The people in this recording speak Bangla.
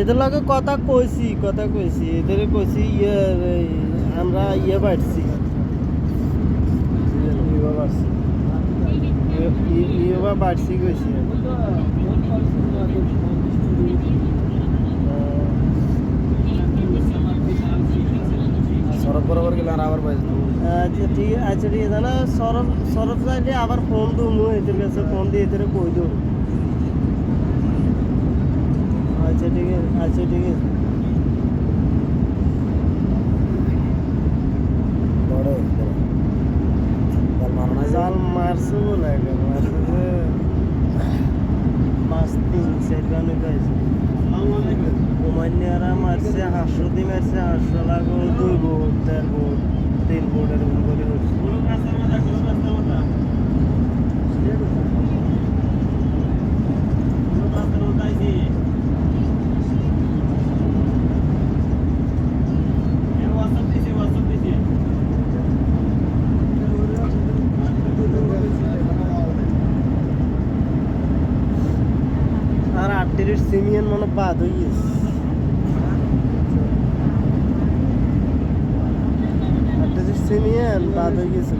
এদের লগে কথা কইছি কথা কইছি। এদের কইছি ইয়ে আমরা ইয়ে বাড়ছি। ইয়ে বাড়ছি। ইয়ে বাড়ছি কইছি। সড়ক বরাবর গেলে আর আবার বাইজ আচ্ছা ঠিক আচ্ছা ঠিক আছে। না সরফ চাইলে আবার ফোন দেবো এদের কাছে ফোন দিয়ে এদের কই দেবো আচ্ছা ঠিক আছে। আচ্ছা ঠিক আছে জাল মারছে বলে মারছে যে। পাঁচ তিন চার গানে পাইছে কুমান্যারা মারছে আর আটটির সিমিয়ান মনে বাদ হয়ে গেছে। আটটির সিমিয়ন বাদ হয়ে গেছে।